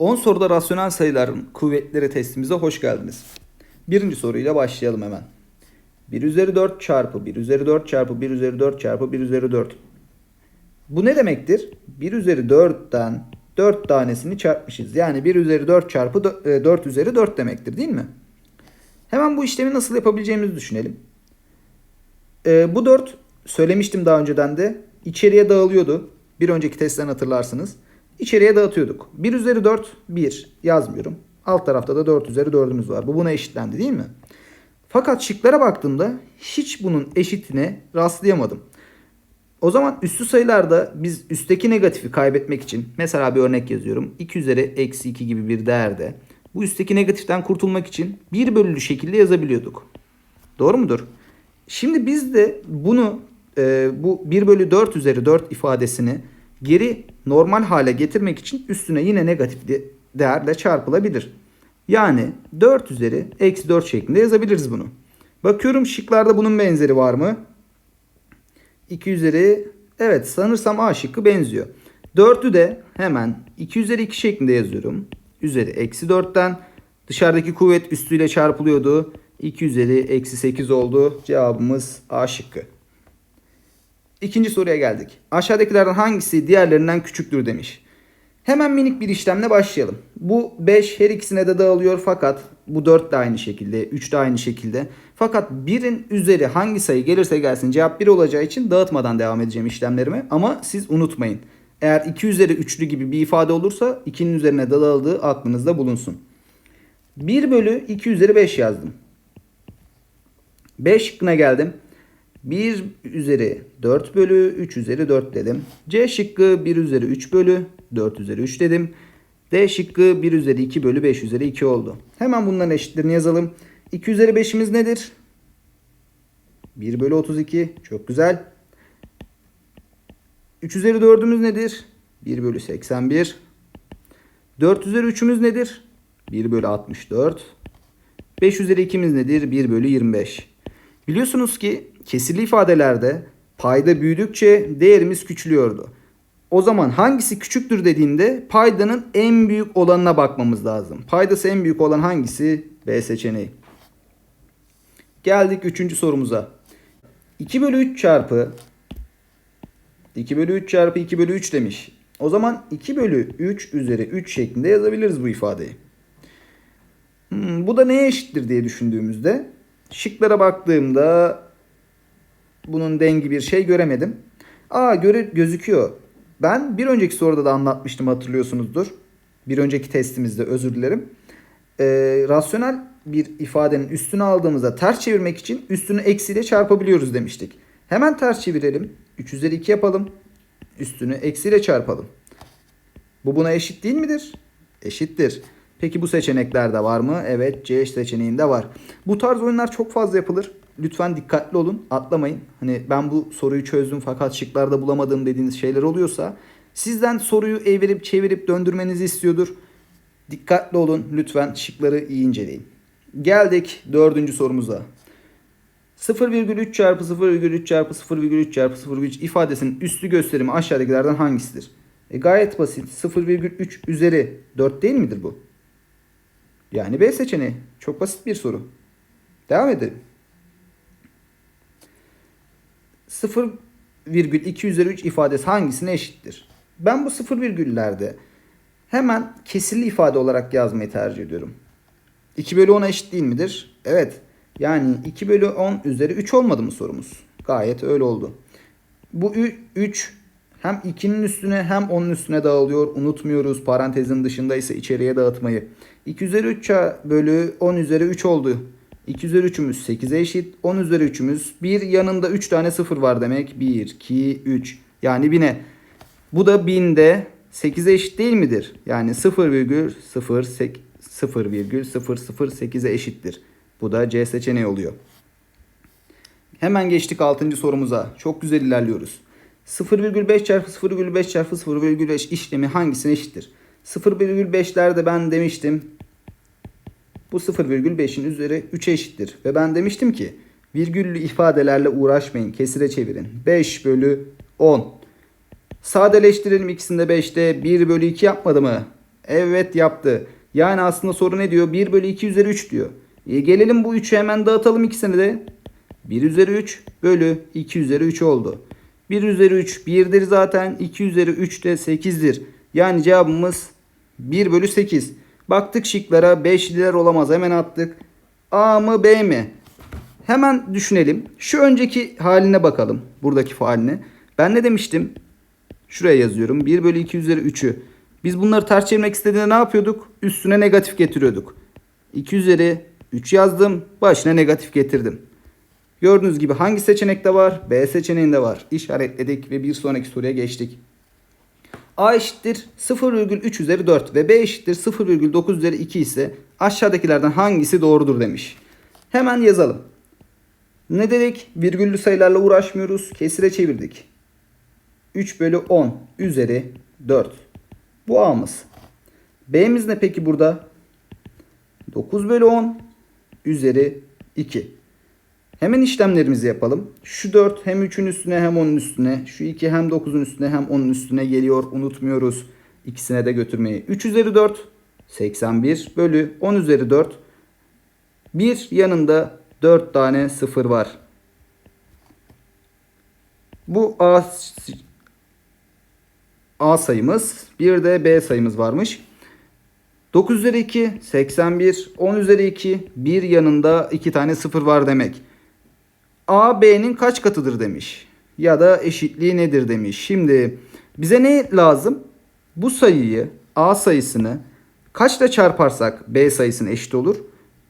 10 soruda rasyonel sayıların kuvvetleri testimize hoş geldiniz. Birinci soruyla başlayalım hemen. 1 üzeri 4 çarpı 1 üzeri 4 çarpı 1 üzeri 4 çarpı 1 üzeri 4. Bu ne demektir? 1 üzeri 4'ten 4 tanesini çarpmışız. Yani 1 üzeri 4 çarpı dö- e, 4 üzeri 4 demektir değil mi? Hemen bu işlemi nasıl yapabileceğimizi düşünelim. Ee, bu 4 söylemiştim daha önceden de içeriye dağılıyordu. Bir önceki testten hatırlarsınız. İçeriye dağıtıyorduk. 1 üzeri 4 1 yazmıyorum. Alt tarafta da 4 üzeri 4'ümüz var. Bu buna eşitlendi değil mi? Fakat şıklara baktığımda hiç bunun eşitine rastlayamadım. O zaman üstü sayılarda biz üstteki negatifi kaybetmek için mesela bir örnek yazıyorum. 2 üzeri eksi 2 gibi bir değerde bu üstteki negatiften kurtulmak için 1 bölülü şekilde yazabiliyorduk. Doğru mudur? Şimdi biz de bunu e, bu 1 bölü 4 üzeri 4 ifadesini geri normal hale getirmek için üstüne yine negatif de- değerle çarpılabilir. Yani 4 üzeri eksi 4 şeklinde yazabiliriz bunu. Bakıyorum şıklarda bunun benzeri var mı? 2 üzeri evet sanırsam A şıkkı benziyor. 4'ü de hemen 2 üzeri 2 şeklinde yazıyorum. Üzeri eksi 4'ten dışarıdaki kuvvet üstüyle çarpılıyordu. 2 üzeri eksi 8 oldu. Cevabımız A şıkkı. İkinci soruya geldik. Aşağıdakilerden hangisi diğerlerinden küçüktür demiş. Hemen minik bir işlemle başlayalım. Bu 5 her ikisine de dağılıyor fakat bu 4 de aynı şekilde, 3 de aynı şekilde. Fakat 1'in üzeri hangi sayı gelirse gelsin cevap 1 olacağı için dağıtmadan devam edeceğim işlemlerime. Ama siz unutmayın. Eğer 2 üzeri 3'lü gibi bir ifade olursa 2'nin üzerine dağıldığı aklınızda bulunsun. 1 bölü 2 üzeri 5 yazdım. 5 şıkkına geldim. 1 üzeri 4 bölü 3 üzeri 4 dedim. C şıkkı 1 üzeri 3 bölü 4 üzeri 3 dedim. D şıkkı 1 üzeri 2 bölü 5 üzeri 2 oldu. Hemen bunların eşitlerini yazalım. 2 üzeri 5'imiz nedir? 1 bölü 32. Çok güzel. 3 üzeri 4'ümüz nedir? 1 bölü 81. 4 üzeri 3'ümüz nedir? 1 bölü 64. 5 üzeri 2'miz nedir? 1 bölü 25. Biliyorsunuz ki kesirli ifadelerde payda büyüdükçe değerimiz küçülüyordu. O zaman hangisi küçüktür dediğinde paydanın en büyük olanına bakmamız lazım. Paydası en büyük olan hangisi? B seçeneği. Geldik üçüncü sorumuza. 2 bölü 3 çarpı 2 bölü 3 çarpı 2 bölü 3 demiş. O zaman 2 bölü 3 üzeri 3 şeklinde yazabiliriz bu ifadeyi. Hmm, bu da neye eşittir diye düşündüğümüzde şıklara baktığımda bunun dengi bir şey göremedim. Aa göre gözüküyor. Ben bir önceki soruda da anlatmıştım hatırlıyorsunuzdur. Bir önceki testimizde özür dilerim. Ee, rasyonel bir ifadenin üstünü aldığımızda ters çevirmek için üstünü eksiyle çarpabiliyoruz demiştik. Hemen ters çevirelim. 3 üzeri 2 yapalım. Üstünü eksiyle çarpalım. Bu buna eşit değil midir? Eşittir. Peki bu seçeneklerde var mı? Evet C seçeneğinde var. Bu tarz oyunlar çok fazla yapılır. Lütfen dikkatli olun. Atlamayın. Hani ben bu soruyu çözdüm fakat şıklarda bulamadım dediğiniz şeyler oluyorsa sizden soruyu evirip çevirip döndürmenizi istiyordur. Dikkatli olun. Lütfen şıkları iyi inceleyin. Geldik dördüncü sorumuza. 0,3 çarpı 0,3 çarpı 0,3 çarpı 0,3 ifadesinin üstü gösterimi aşağıdakilerden hangisidir? E gayet basit. 0,3 üzeri 4 değil midir bu? Yani B seçeneği. Çok basit bir soru. Devam edelim. 0,2 üzeri 3 ifadesi hangisine eşittir? Ben bu 0 virgüllerde hemen kesirli ifade olarak yazmayı tercih ediyorum. 2 bölü 10'a eşit değil midir? Evet. Yani 2 bölü 10 üzeri 3 olmadı mı sorumuz? Gayet öyle oldu. Bu 3 hem 2'nin üstüne hem 10'un üstüne dağılıyor. Unutmuyoruz parantezin dışında ise içeriye dağıtmayı. 2 üzeri 3 bölü 10 üzeri 3 oldu. 2 üzeri 3'ümüz 8'e eşit. 10 üzeri 3'ümüz 1 yanında 3 tane 0 var demek. 1, 2, 3. Yani 1000'e. Bu da 1000'de 8'e eşit değil midir? Yani 0,0,008'e eşittir. Bu da C seçeneği oluyor. Hemen geçtik 6. sorumuza. Çok güzel ilerliyoruz. 0,5 çarpı 0,5 çarpı 0,5 işlemi hangisine eşittir? 0,5'lerde ben demiştim. Bu 0,5'in üzeri 3'e eşittir. Ve ben demiştim ki virgüllü ifadelerle uğraşmayın. Kesire çevirin. 5 bölü 10. Sadeleştirelim ikisini de 5'te 1 bölü 2 yapmadı mı? Evet yaptı. Yani aslında soru ne diyor? 1 bölü 2 üzeri 3 diyor. E, gelelim bu 3'ü hemen dağıtalım ikisini de. 1 üzeri 3 bölü 2 üzeri 3 oldu. 1 üzeri 3 1'dir zaten. 2 üzeri 3 de 8'dir. Yani cevabımız 1 bölü 8. Baktık şıklara 5'liler olamaz. Hemen attık. A mı B mi? Hemen düşünelim. Şu önceki haline bakalım. Buradaki faaline. Ben ne demiştim? Şuraya yazıyorum. 1 bölü 2 üzeri 3'ü. Biz bunları ters çevirmek istediğinde ne yapıyorduk? Üstüne negatif getiriyorduk. 2 üzeri 3 yazdım. Başına negatif getirdim. Gördüğünüz gibi hangi seçenekte var? B seçeneğinde var. İşaretledik ve bir sonraki soruya geçtik. A eşittir 0,3 üzeri 4 ve B eşittir 0,9 üzeri 2 ise aşağıdakilerden hangisi doğrudur demiş. Hemen yazalım. Ne dedik? Virgüllü sayılarla uğraşmıyoruz. Kesire çevirdik. 3 bölü 10 üzeri 4. Bu A'mız. B'miz ne peki burada? 9 bölü 10 üzeri 2. Hemen işlemlerimizi yapalım. Şu 4 hem 3'ün üstüne hem 10'un üstüne. Şu 2 hem 9'un üstüne hem 10'un üstüne geliyor. Unutmuyoruz. İkisine de götürmeyi. 3 üzeri 4 81 bölü 10 üzeri 4. Bir yanında 4 tane 0 var. Bu A, A sayımız. Bir de B sayımız varmış. 9 üzeri 2 81 10 üzeri 2 bir yanında 2 tane 0 var demek. A B'nin kaç katıdır demiş. Ya da eşitliği nedir demiş. Şimdi bize ne lazım? Bu sayıyı A sayısını kaçla çarparsak B sayısına eşit olur.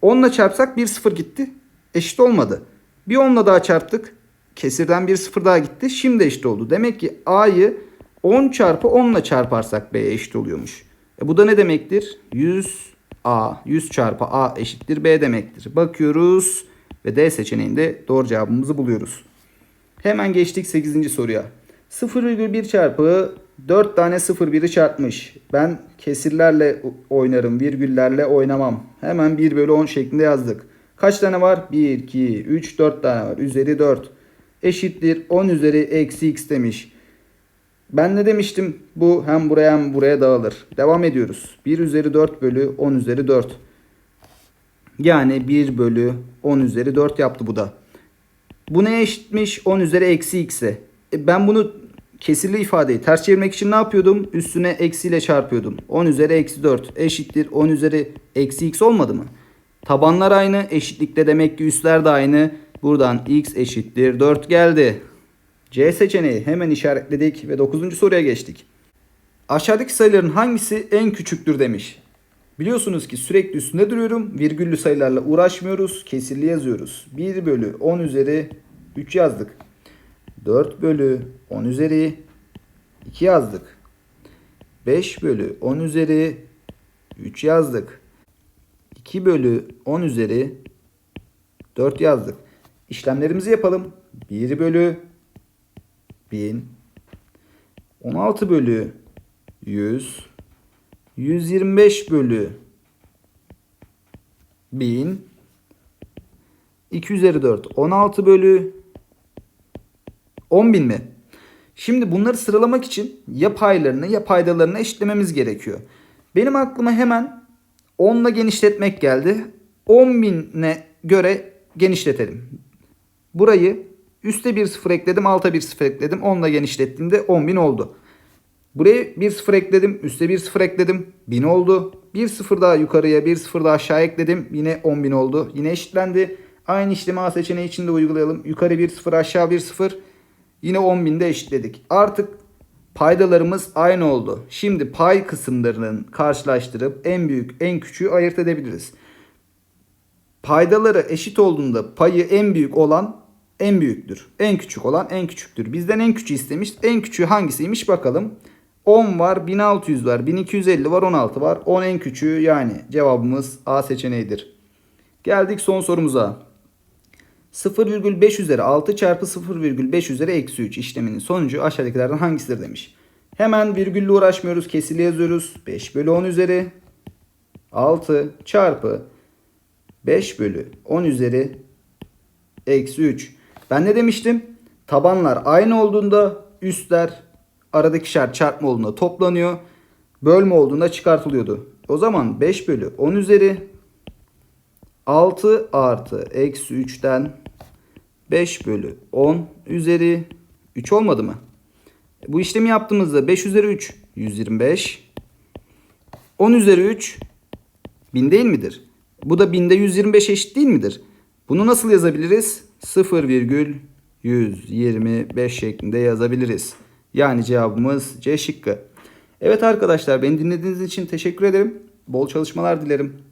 10 ile çarpsak 1 0 gitti. Eşit olmadı. Bir 10 ile daha çarptık. Kesirden 1 0 daha gitti. Şimdi eşit oldu. Demek ki A'yı 10 çarpı 10 ile çarparsak B'ye eşit oluyormuş. E bu da ne demektir? 100 A 100 çarpı A eşittir B demektir. Bakıyoruz ve D seçeneğinde doğru cevabımızı buluyoruz. Hemen geçtik 8. soruya. 0,1 çarpı 4 tane 0,1'i çarpmış. Ben kesirlerle oynarım, virgüllerle oynamam. Hemen 1 bölü 10 şeklinde yazdık. Kaç tane var? 1, 2, 3, 4 tane var. Üzeri 4. Eşittir 10 üzeri eksi x demiş. Ben ne demiştim? Bu hem buraya hem buraya dağılır. Devam ediyoruz. 1 üzeri 4 bölü 10 üzeri 4. Yani 1 bölü 10 üzeri 4 yaptı bu da. Bu neye eşitmiş? 10 üzeri eksi x'e. E ben bunu kesirli ifadeyi ters çevirmek için ne yapıyordum? Üstüne eksiyle çarpıyordum. 10 üzeri eksi 4 eşittir 10 üzeri eksi x olmadı mı? Tabanlar aynı. Eşitlikte demek ki üstler de aynı. Buradan x eşittir 4 geldi. C seçeneği hemen işaretledik ve 9. soruya geçtik. Aşağıdaki sayıların hangisi en küçüktür demiş. Biliyorsunuz ki sürekli üstünde duruyorum. Virgüllü sayılarla uğraşmıyoruz. Kesirli yazıyoruz. 1 bölü 10 üzeri 3 yazdık. 4 bölü 10 üzeri 2 yazdık. 5 bölü 10 üzeri 3 yazdık. 2 bölü 10 üzeri 4 yazdık. İşlemlerimizi yapalım. 1 bölü 1000 16 bölü 100 125 bölü 1000 2 üzeri 4 16 bölü 10.000 mi? Şimdi bunları sıralamak için ya paylarını ya paydalarını eşitlememiz gerekiyor. Benim aklıma hemen 10 ile genişletmek geldi. 10.000'e göre genişletelim. Burayı üste bir sıfır ekledim, alta bir sıfır ekledim. 10 ile genişlettiğimde 10.000 oldu. Buraya bir sıfır ekledim, üste bir sıfır ekledim. 1000 oldu. Bir sıfır daha yukarıya, bir sıfır daha aşağı ekledim. Yine 10.000 oldu. Yine eşitlendi. Aynı işlemi A seçeneği için de uygulayalım. Yukarı bir sıfır, aşağı bir sıfır. Yine 10.000'de eşitledik. Artık paydalarımız aynı oldu. Şimdi pay kısımlarının karşılaştırıp en büyük, en küçüğü ayırt edebiliriz. Paydaları eşit olduğunda payı en büyük olan en büyüktür. En küçük olan en küçüktür. Bizden en küçüğü istemiş. En küçüğü hangisiymiş bakalım. 10 var, 1600 var, 1250 var, 16 var. 10 en küçüğü yani cevabımız A seçeneğidir. Geldik son sorumuza. 0,5 üzeri 6 çarpı 0,5 üzeri eksi 3 işleminin sonucu aşağıdakilerden hangisidir demiş. Hemen virgülle uğraşmıyoruz. Kesili yazıyoruz. 5 bölü 10 üzeri 6 çarpı 5 bölü 10 üzeri eksi 3. Ben ne demiştim? Tabanlar aynı olduğunda üstler aradaki şart çarpma olduğunda toplanıyor. bölme olduğunda çıkartılıyordu. O zaman 5 bölü 10 üzeri 6 artı eksi 3'ten 5 bölü 10 üzeri 3 olmadı mı? Bu işlemi yaptığımızda 5 üzeri 3 125. 10 üzeri 3 1000 değil midir? Bu da 1000'de 125 eşit değil midir? Bunu nasıl yazabiliriz? 0,125 şeklinde yazabiliriz. Yani cevabımız C şıkkı. Evet arkadaşlar beni dinlediğiniz için teşekkür ederim. Bol çalışmalar dilerim.